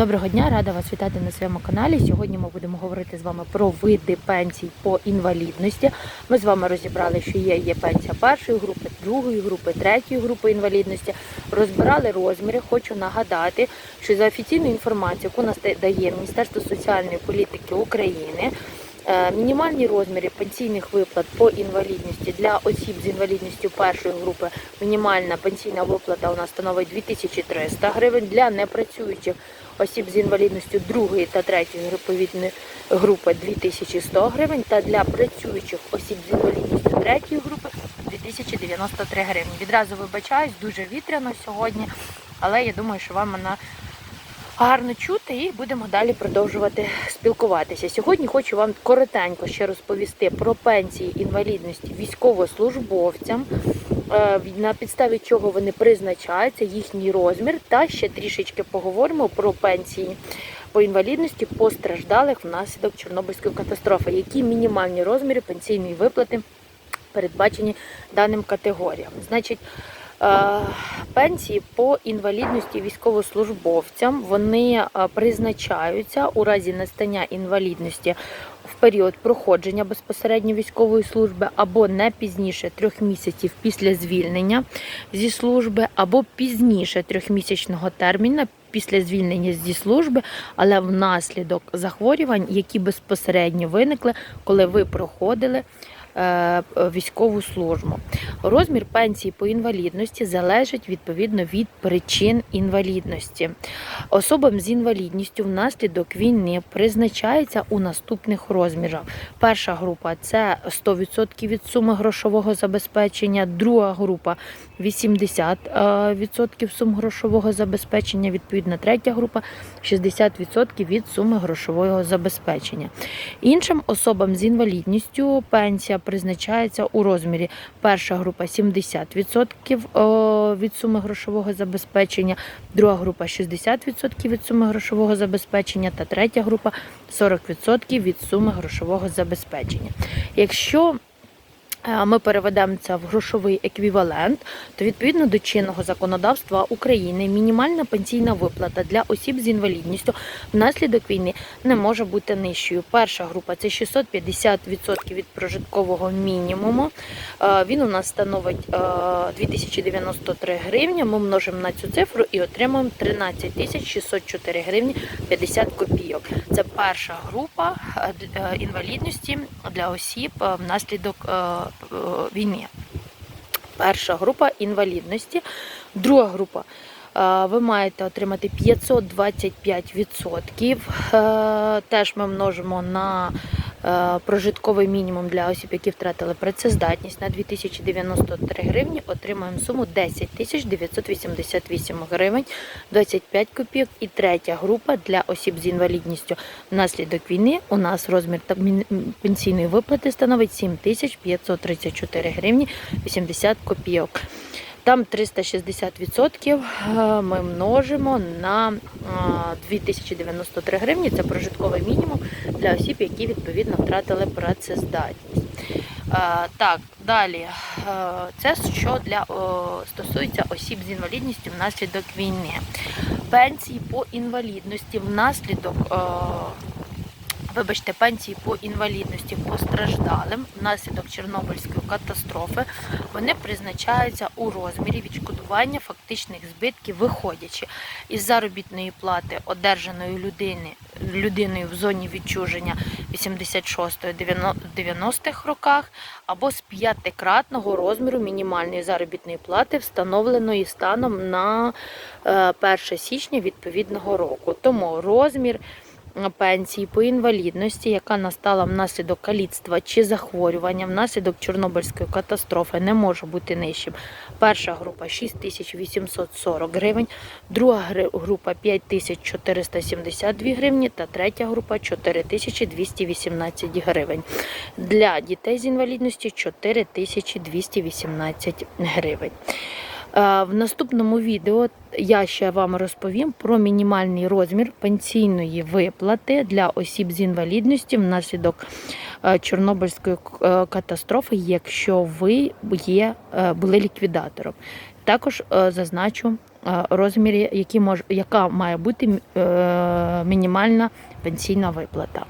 Доброго дня, рада вас вітати на своєму каналі. Сьогодні ми будемо говорити з вами про види пенсій по інвалідності. Ми з вами розібрали, що є, є пенсія першої групи, другої групи, третьої групи інвалідності. Розбирали розміри. Хочу нагадати, що за офіційною інформацією, яку нас дає Міністерство соціальної політики України. Е, Мінімальні розміри пенсійних виплат по інвалідності для осіб з інвалідністю першої групи. Мінімальна пенсійна виплата у нас становить 2300 гривень. Для непрацюючих осіб з інвалідністю другої та третьої груповідної групи 2100 гривень. Та для працюючих осіб з інвалідністю третьої групи 2093 гривні. Відразу вибачаюсь, дуже вітряно сьогодні, але я думаю, що вам вона гарно чути і будемо далі продовжувати спілкуватися. Сьогодні хочу вам коротенько ще розповісти про пенсії інвалідності військовослужбовцям, е, на підставі чого вони призначаються, їхній розмір, та ще трішечки поговоримо про пенсії по інвалідності постраждалих внаслідок Чорнобильської катастрофи, які мінімальні розміри пенсійної виплати передбачені даним категоріям. Значить, Пенсії по інвалідності військовослужбовцям. Вони е, призначаються у разі настання інвалідності в період проходження безпосередньо військової служби або не пізніше трьох місяців після звільнення зі служби, або пізніше трьохмісячного терміну після звільнення зі служби, але внаслідок захворювань, які безпосередньо виникли, коли ви проходили е, військову службу. Розмір пенсії по інвалідності залежить відповідно від причин інвалідності. Особам з інвалідністю внаслідок війни призначається у наступних розмірах. Перша група це 100% від суми грошового забезпечення, друга група 80% сум грошового забезпечення, відповідно, третя група 60% від суми грошового забезпечення. Іншим особам з інвалідністю пенсія призначається у розмірі перша група 70% від суми грошового забезпечення, друга група 60% від суми грошового забезпечення та третя група 40% від суми грошового забезпечення. Якщо е, ми переведемо це в грошовий еквівалент, то відповідно до чинного законодавства України мінімальна пенсійна виплата для осіб з інвалідністю внаслідок війни не може бути нижчою. Перша група це 650% від прожиткового мінімуму. Е, Він у нас становить е, 2093 гривні. Ми множимо на цю цифру і отримуємо 13 604 гривні 50 копійок. Це перша група е, е, інвалідності для осіб е, внаслідок війни. Перша група інвалідності, друга група. Ви маєте отримати 525%. Е, Теж ми множимо на прожитковий мінімум для осіб, які втратили працездатність на 2093 гривні. Отримаємо суму 10 тисяч 988 гривень 25 копійок. І третя група для осіб з інвалідністю внаслідок війни. У нас розмір пенсійної виплати становить 7 тисяч 534 гривні 80 копійок. Там 360% е, ми множимо на е, 2093 гривні. Це прожитковий мінімум для осіб, які відповідно втратили працездатність. Е, Так, далі. Е, Це що для стосується осіб з інвалідністю внаслідок війни. Пенсії по інвалідності внаслідок. Е, Вибачте, пенсії по інвалідності постраждалим внаслідок Чорнобильської катастрофи вони призначаються у розмірі відшкодування фактичних збитків, виходячи із заробітної плати, одержаної людини, людиною в зоні відчуження 86-90-х роках, або з п'ятикратного розміру мінімальної заробітної плати, встановленої станом на е, 1 січня відповідного року. Тому розмір пенсії по інвалідності, яка настала внаслідок каліцтва чи захворювання внаслідок Чорнобильської катастрофи, не може бути нижчим. Перша група 6840 гривень, друга група 5472 гривні та третя група 4218 гривень. Для дітей з інвалідності 4218 гривень. Е, В наступному відео я ще вам розповім про мінімальний розмір пенсійної виплати для осіб з інвалідністю внаслідок е, Чорнобильської е, катастрофи, якщо ви є, були ліквідатором. Також зазначу розмірі, які мож, яка має бути мінімальна пенсійна виплата.